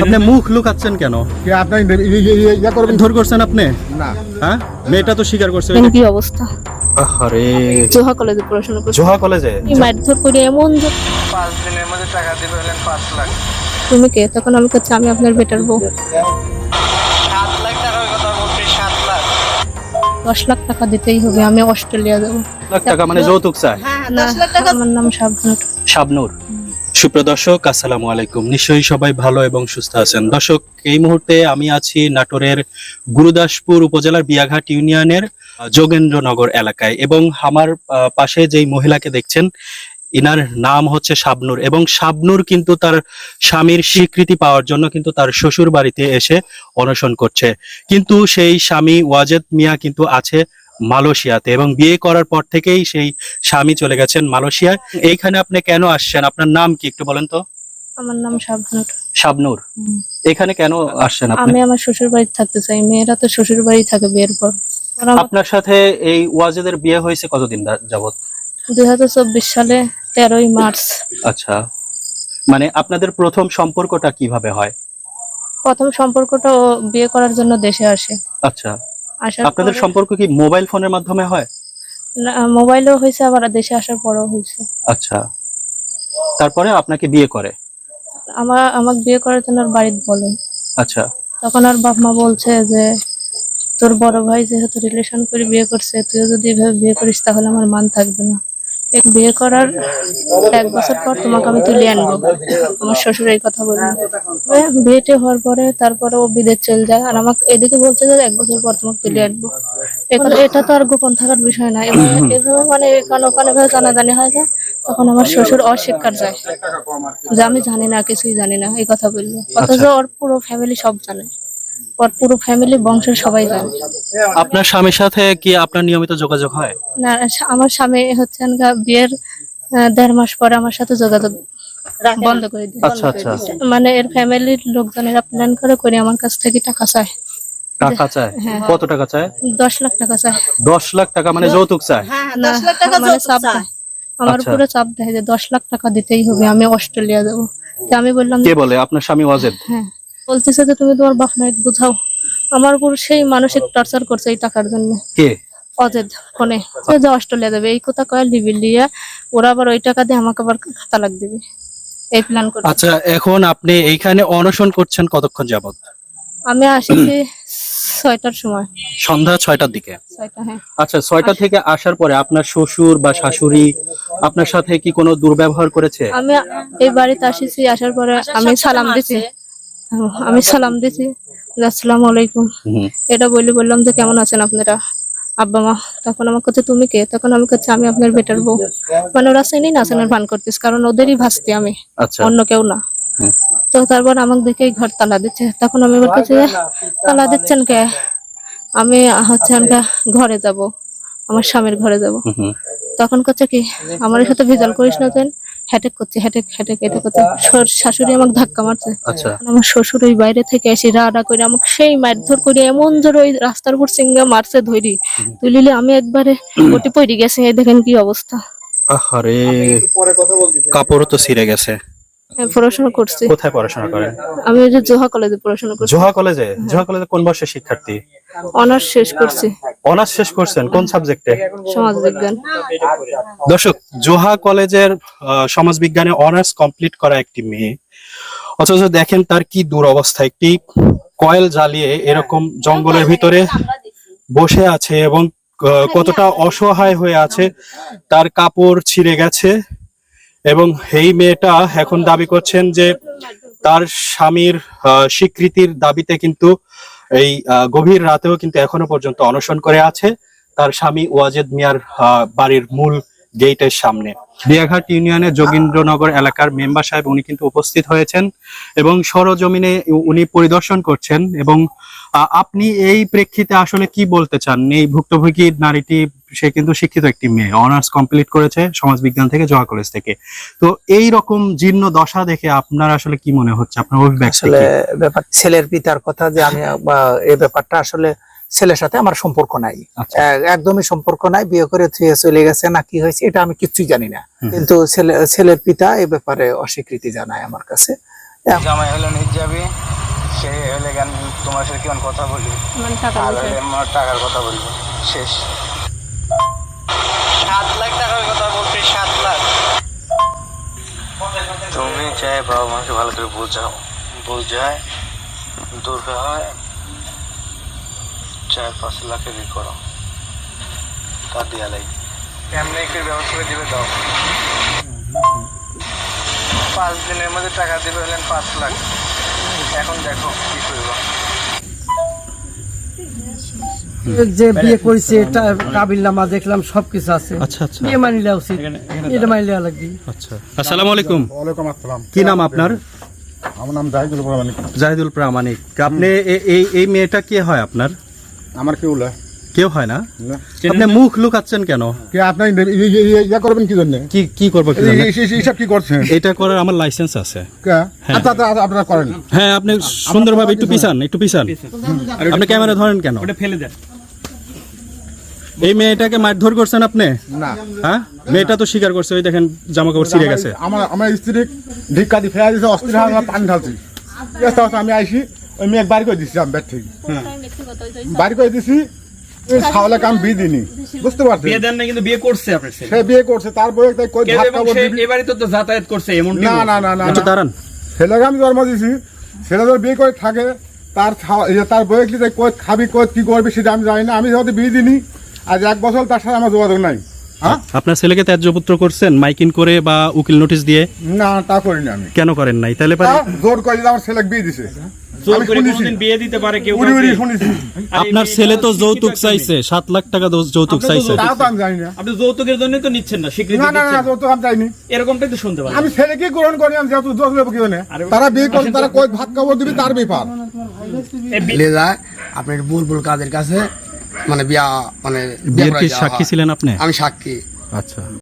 আপনি মুখ লুকাচ্ছেন কেন? কে আপনি ই- ই- ই- ইয়া করবেন? ধর করছেন আপনি? না। হ্যাঁ? মেয়েটা তো স্বীকার করছে। কি অবস্থা। আরে জোহা কলেজে পড়াশোনা করছি। জোহা কলেজে মারধর করে এমন যে পাঁচ দিনের মধ্যে টাকা দিবে হলেন পাঁচ লাখ। তুমি কে? তখন আমি কাছে আমি আপনার বেটার বউ। সাত লাখ টাকার কথা বলছি সাত লাখ। দশ লাখ টাকা দিতেই হবে আমি অস্ট্রেলিয়া যাব। লাখ টাকা মানে যৌতুক চায় না আমার নাম সাবধান শাবনূর। সুপ্রিয় দর্শক, আসসালামু আলাইকুম। নিশ্চয়ই সবাই ভালো এবং সুস্থ আছেন। দর্শক, এই মুহূর্তে আমি আছি নাটোরের গুরুদাসপুর উপজেলার বিয়াঘাট ইউনিয়নের যোগেন্দ্রনগর এলাকায় এবং আমার পাশে যেই মহিলাকে দেখছেন, ইনার নাম হচ্ছে শাবনূর এবং শাবনুর কিন্তু তার স্বামীর স্বীকৃতি পাওয়ার জন্য কিন্তু তার শ্বশুর বাড়িতে এসে অনশন করছে। কিন্তু সেই স্বামী ওয়াজেদ মিয়া কিন্তু আছে মালয়েশিয়াতে এবং বিয়ে করার পর থেকেই সেই স্বামী চলে গেছেন মালয়েশিয়ায়। এইখানে আপনি কেন আসছেন? আপনার নাম কি একটু বলেন তো? আমার নাম শাবনুর। শাবনূর। এখানে কেন আসছেন আপনি? আমি আমার শ্বশুর বাড়ি থাকতে চাই। মেয়েরা তো শ্বশুর বাড়ি থাকে বিয়ের পর। আপনার সাথে এই ওয়াজেদের বিয়ে হয়েছে কতদিন যাবত দুই হাজার চব্বিশ সালে তেরোই মার্চ। আচ্ছা। মানে আপনাদের প্রথম সম্পর্কটা কীভাবে হয়? প্রথম সম্পর্কটা বিয়ে করার জন্য দেশে আসে। আচ্ছা। আপনাদের সম্পর্ক কি মোবাইল ফোনের মাধ্যমে হয়? মোবাইলও হয়েছে আবার দেশে আসার পরও হয়েছে। আচ্ছা। তারপরে আপনাকে বিয়ে করে? আমার আমাকে বিয়ে করার জন্য ওর বাড়িতে বলে আচ্ছা। তখন আর বাপ মা বলছে যে তোর বড় ভাই যেহেতু রিলেশন করে বিয়ে করছে তুইও যদি এভাবে বিয়ে করিস তাহলে আমার মান থাকবে না। বিয়ে করার এক বছর পর তোমাকে আমি তুলে আনব। আমার শ্বশুর এই কথা বলল এ, বিয়েটে হওয়ার পরে তারপরে ও বিদেশ চলে যায়। আর আমাকে এদিকে বলছে যে এক বছর পর তোমাকে তুলে আনব। এখন এটা তো আর গোপন থাকার বিষয় না। এভাবে মানে এখানে ওখানে এভাবে জানাজানি হয় যায় তখন আমার শ্বশুর অস্বীকার যায়। যে আমি জানি না কিছুই জানি না এই কথা বলল অথচ ওর পুরো ফ্যামিলি সব জানে। ওর পুরো ফ্যামিলি বংশের সবাই জানে আপনার স্বামীর সাথে কি আপনার নিয়মিত যোগাযোগ হয়? না আমার স্বামী হচ্ছে বিয়ের দেড় মাস পরে আমার সাথে যোগাযোগ বন্ধ করে দিয়ে। আচ্ছা আচ্ছা মানে এর ফ্যামিলির লোকজনেরা প্ল্যান করে করে আমার কাছ থেকে টাকা চায়। টাকা চায়? হ্যাঁ। কত টাকা চায়? দশ লাখ টাকা চায়। দশ লাখ টাকা মানে যৌতুক চায়? না মানে চাপ দেয়। আমার আচ্ছা। পুরো চাপ দেয় যে দশ লাখ টাকা দিতেই হবে আমি অস্ট্রেলিয়া যাব। আমি বললাম কে বলে? আপনার স্বামী ওয়াজেদ? হ্যাঁ। বলতেছে যে তুমি তোমার বাপ মায়ের বুঝাও। আমার উপর সেই মানসিক টর্চার করছে এই টাকার জন্য। কে? অজেদ ফোনে। সে যে অস্ট্রেলিয়া যাবে এই কথা কয় লিবি লিয়া ওরা আবার ওই টাকা দিয়ে আমাকে আবার তালাক দিবে। এই প্ল্যান করছে। আচ্ছা এখন আপনি এইখানে অনশন করছেন কতক্ষণ যাবত আমি আসিছি ছয়টার সময়। সন্ধ্যা ছয়টার দিকে। হ্যাঁ। আচ্ছা ছয়টা থেকে আসার পরে আপনার শ্বশুর বা শাশুড়ি আপনার সাথে কি কোনো দুর্ব্যবহার করেছে? আমি এই বাড়িতে আসিছি আসার পরে আমি সালাম দিছি। আমি সালাম দিছি। আসসালামু আলাইকুম। এটা বলে বললাম যে কেমন আছেন আপনারা? আব্বা মা তখন আমার কাছে তুমি কে? তখন আমি কাছে আমি আপনার বেটার বউ। মানে ওরা চেনি না চেনার ভান করতিস কারণ ওদেরই ভাসতি আমি আচ্ছা। অন্য কেউ না। তো তারপর আমাকে দেখে ঘর তালা দিচ্ছে। তখন আমি ওর কাছে তালা দিচ্ছেন কে? আমি হচ্ছে আমরা ঘরে যাব। আমার স্বামীর ঘরে যাব। তখন কাছে কি আমার সাথে ভেজাল করিস না হ্যাটেক করছে হ্যাটেক হ্যাটেক এটা করছে। শাশুড়ি আমাকে ধাক্কা মারছে। আচ্ছা। আমার শ্বশুর ওই বাইরে থেকে এসে রা করে আমাকে সেই মারধর করে এমন জোরে ওই রাস্তার উপর সিঙ্গা মারছে ধরি। তুলিলে আমি একবারে ওটি পড়ে গেছে এই দেখেন কি অবস্থা। আহারে। কাপড়ও তো ছিঁড়ে গেছে। পড়াশোনা করছি। কোথায় পড়াশোনা করেন? আমি যে জোহা কলেজে পড়াশোনা করছি। জোহা কলেজে? জোহা কলেজে কোন বর্ষের শিক্ষার্থী? অনার্স শেষ করছি। অনার্স শেষ করছেন কোন সাবজেক্টে? সমাজ বিজ্ঞান। দর্শক জোহা কলেজের সমাজবিজ্ঞানে অনার্স কমপ্লিট করা একটি মেয়ে। অথচ দেখেন তার কি দুরবস্থা একটি কয়েল জ্বালিয়ে এরকম জঙ্গলের ভিতরে বসে আছে এবং কতটা অসহায় হয়ে আছে। তার কাপড় ছিঁড়ে গেছে। এবং এই মেয়েটা এখন দাবি করছেন যে তার স্বামীর স্বীকৃতির দাবিতে কিন্তু এই গভীর রাতেও কিন্তু এখনও পর্যন্ত অনশন করে আছে। তার স্বামী ওয়াজেদ মিয়ার বাড়ির মূল গেটের সামনে। দিয়াঘাট ইউনিয়নের যোগীন্দ্রনগর এলাকার মেম্বার সাহেব উনি কিন্তু উপস্থিত হয়েছেন এবং সরজমিনে উনি পরিদর্শন করছেন এবং আহ, আপনি এই প্রেক্ষিতে আসলে কি বলতে চান? এই ভুক্তভোগী নারীটি সে কিন্তু শিক্ষিত একটি মেয়ে অনার্স কমপ্লিট করেছে সমাজবিজ্ঞান থেকে জয়া কলেজ থেকে। তো এই রকম জীর্ণ দশা দেখে আপনার আসলে কি মনে হচ্ছে? আপনার অভিব্যক্তি আসলে ব্যাপার ছেলের পিতার কথা যে আমি এই ব্যাপারটা আসলে ছেলের সাথে আমার সম্পর্ক নাই। আচ্ছা। একদমই সম্পর্ক নাই বিয়ে করে থুয়ে চলে গেছে না কি হয়েছে এটা আমি কিচ্ছুই জানি না। কিন্তু ছেলে ছেলের পিতা এ ব্যাপারে অস্বীকৃতি জানায় আমার কাছে। জামাই সে হলে গান তোমার সাথে কেমন কথা বলি? মানে টাকা আর হলে আমার টাকার কথা বলব শেষ। সাত লাখ টাকার কথা বলছি সাত লাখ। তুমি চাই বাবা মাকে ভালো করে বোঝাও। বোঝায় দূর হয়। চার পাঁচ লাখের ই করো। তা দিয়া লাগবে এমনি একটু ব্যবস্থা করে দিবে দাও। পাঁচ দিনের মধ্যে টাকা দিবে হলেন পাঁচ লাখ। এখন দেখো কি করব। যে বিয়ে করেছে এটা কাবিল নামা দেখলাম সবকিছু আছে। আচ্ছা আচ্ছা। বিয়ে মানি নেওয়া উচিত। এটা মানি নেওয়া লাগবে। আচ্ছা। আসসালামু আলাইকুম। ওয়ালাইকুম আসসালাম। কি নাম আপনার? আমার নাম জাহিদুল রহমান জাহিদুল প্রামাণিক। আপনি এই এই মেয়েটা কে হয় আপনার? আমার কেউ না। কেউ হয় না। আপনি মুখ লুকাচ্ছেন কেন? কে আপনি ইয়া করবেন কি জন্য? কি কি করব কি? এইসব কি করছেন? এটা করার আমার লাইসেন্স আছে। আচ্ছা আচ্ছা, আচ্ছা, আপনারা করেন। হ্যাঁ আপনি সুন্দরভাবে একটু পিছান একটু পিছান। আপনি ক্যামেরা ধরেন কেন? ফেলে দেন। এই মেয়েটাকে মারধর করছেন আপনি? না। হ্যাঁ? মেয়েটা তো স্বীকার করছে ওই দেখেন জামা কাপড় ছিঁড়ে গেছে। আমার আমার স্ত্রী ধিক্কা দিয়ে ফেরা দিয়েছে অস্থির হয়ে পানি ঢালছি। আমি আইসি মেয়ে বাড়ি করে দিচ্ছি আমি ব্যাট থেকে। বাড়ি করে দিছি আমি বিয়ে দিইনি বুঝতে পারছি বিয়ে দেন না কিন্তু বিয়ে করছে আপনার ছেলে। সে বিয়ে করছে তারপরে তাই কই ভাত খাব? এবারে তো তো যাতায়াত করছে এমন না না না না একটু দাঁড়ান। ছেলেকে আমি জন্ম ছেলে ধর বিয়ে করে থাকে তার তার বয়ে কি কই খাবি কই কি করবি সেটা আমি জানি না। আমি হয়তো বিয়ে দিনি আজ এক বছর তার সাথে আমার যোগাযোগ নাই। হ্যাঁ? আপনার ছেলেকে ত্যায্য পুত্র করছেন মাইকিন করে বা উকিল নোটিশ দিয়ে? না তা করিনি আমি। কেন করেন নাই? তাহলে পারে জোর করে আমার ছেলেকে বিয়ে দিছে। জোর করে কোনদিন বিয়ে দিতে পারে কেউ আপনার ছেলে তো যৌতুক চাইছে সাত লাখ টাকা যৌতুক চাইছে। আপনি যৌতুকের জন্য তো নিচ্ছেন না স্বীকৃতি না না না আমি এরকমটাই তো শুনতে পারেন আমি ছেলেকে গ্রহণ করি আমি যেহেতু জোর দেবো কি জন্যে? তারা বিয়ে করছে তারা কই ভাত খাব দিবি তার ব্যাপার। চলে যায় আপনার বুলবুল কাদের কাছে মানে বিয়া মানে বিয়া বিয়ের কি সাক্ষী ছিলেন আপনি? আমি সাক্ষী। আচ্ছা।